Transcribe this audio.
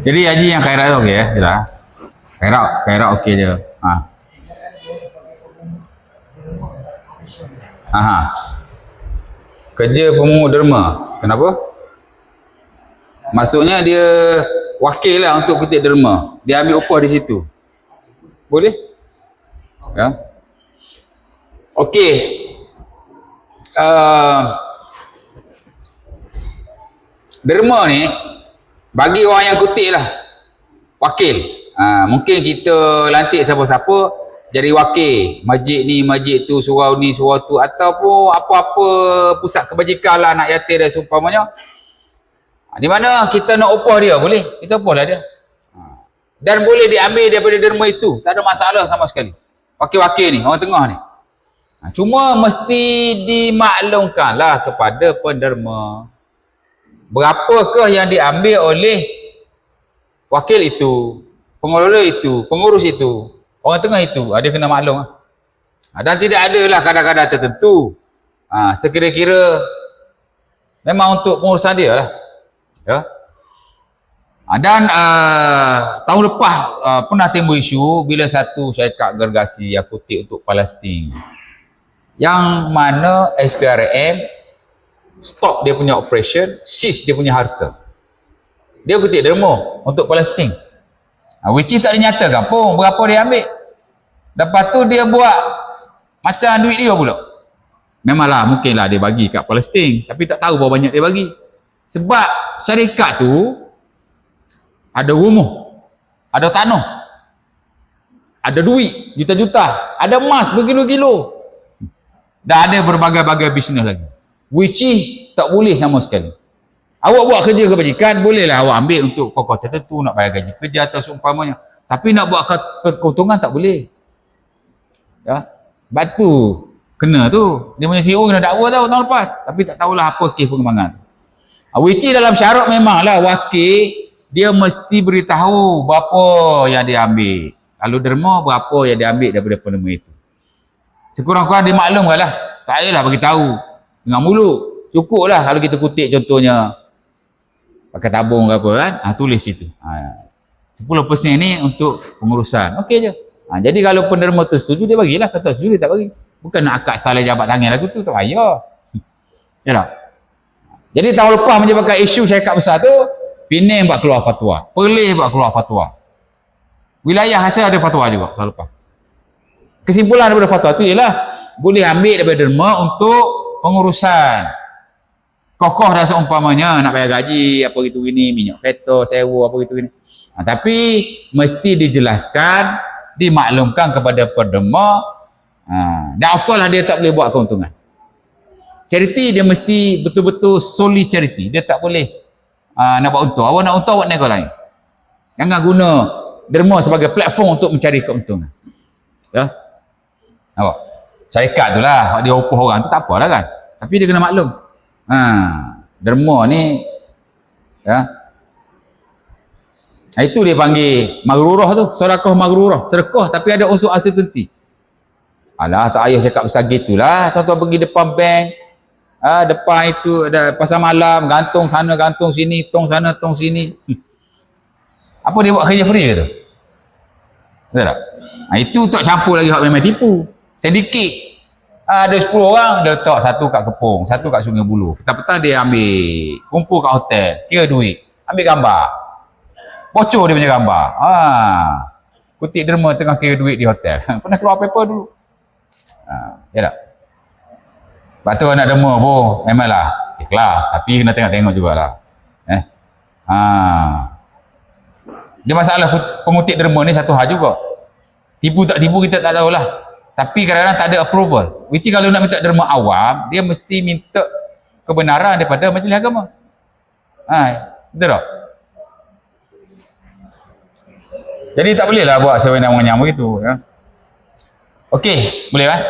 Jadi haji yang khairat tu okey ya. Kita. Khairat, khairat okey je. Ha. Aha. Kerja pemungut derma. Kenapa? Maksudnya dia wakil lah untuk kutip derma. Dia ambil upah di situ. Boleh? Ya. Okey. Uh, derma ni bagi orang yang kutip lah. Wakil. Ha, mungkin kita lantik siapa-siapa jadi wakil. Masjid ni masjid tu surau ni surau tu ataupun apa-apa pusat kebajikan lah anak yatim dan seumpamanya. Ha, di mana kita nak upah dia? Boleh? Kita upah lah dia. Ha, dan boleh diambil daripada derma itu. Tak ada masalah sama sekali. Wakil-wakil ni orang tengah ni. Ha, cuma mesti dimaklumkan lah kepada penderma berapakah yang diambil oleh wakil itu, pengelola itu, pengurus itu, orang tengah itu, ada kena maklum. Ha, dan tidak adalah kadang-kadang tertentu. Ha, sekira-kira memang untuk pengurusan dia lah. Ya. Ha, dan uh, tahun lepas uh, pernah timbul isu bila satu syarikat gergasi yang kutip untuk Palestin yang mana SPRM stop dia punya operation, seize dia punya harta. Dia kutip derma untuk Palestin. Ha, which is tak dinyatakan pun berapa dia ambil. Lepas tu dia buat macam duit dia pula. Memanglah mungkinlah dia bagi kat Palestin. Tapi tak tahu berapa banyak dia bagi. Sebab syarikat tu ada rumah, ada tanah, ada duit juta-juta, ada emas berkilo-kilo. Dan ada berbagai-bagai bisnes lagi which is tak boleh sama sekali. Awak buat kerja kebajikan bolehlah awak ambil untuk pokok tertentu nak bayar gaji kerja atau seumpamanya tapi nak buat keuntungan tak boleh. Ya. Batu kena tu. Dia punya CEO kena dakwa tau tahun lepas. Tapi tak tahulah apa kes pengembangan. Ah, which is dalam syarat memanglah wakil dia mesti beritahu berapa yang dia ambil. Kalau derma berapa yang dia ambil daripada penerima itu. Sekurang-kurang dia maklumkan lah tak payahlah bagi tahu dengan mulut cukup lah kalau kita kutip contohnya. Pakai tabung ke apa kan? Ha, tulis situ. Ha, 10% ni untuk pengurusan. Ok je. Ha, jadi kalau penerima tu setuju dia bagilah kata setuju dia tak bagi. Bukan nak akad salah jabat tangan lagu tu tak payah. Ya tak? Jadi tahun lepas menyebabkan isu syarikat besar tu Penang buat keluar fatwa. Perlis buat keluar fatwa. Wilayah hasil ada fatwa juga tahun lepas. Kesimpulan daripada fatwa tu ialah boleh ambil daripada derma untuk pengurusan. Kokoh dah seumpamanya nak bayar gaji apa gitu ini minyak kereta sewa apa gitu ini ha, tapi mesti dijelaskan dimaklumkan kepada perdema. Ha, dan of course lah dia tak boleh buat keuntungan. Charity dia mesti betul-betul solely charity. Dia tak boleh ha, nak buat untung. Awak nak untung awak nego lain. Jangan guna derma sebagai platform untuk mencari keuntungan. Ya? Awak syarikat tu lah. Dia upah orang tu tak apalah kan. Tapi dia kena maklum. Ha, derma ni ya. Ha, itu dia panggil magrurah tu. Sorakah magrurah sedekah tapi ada unsur asal tenti alah tak ayah cakap besar gitulah tuan-tuan pergi depan bank. Ha, depan itu ada pasar malam. Gantung sana gantung sini. Tong sana tong sini. Apa dia buat kerja free ke tu? Betul tak? Ha, itu tak campur lagi hak memang tipu sedikit ada 10 orang dia letak satu kat kepung satu kat sungai bulu. Petang-petang dia ambil kumpul kat hotel kira duit. Ambil gambar. Bocor dia punya gambar. Ha. kutip derma tengah kira duit di hotel. Pernah keluar paper dulu? Ha. ya tak? Sebab tu anak derma pun memanglah. Ikhlas tapi kena tengok-tengok jugalah. Eh? Ha. dia masalah pengutip derma ni satu hal juga. Tipu tak tipu kita tak tahulah tapi kadang-kadang tak ada approval which kalau nak minta derma awam dia mesti minta kebenaran daripada majlis agama ha, betul tak? jadi tak boleh lah buat sewenang-wenang begitu ya? ok boleh lah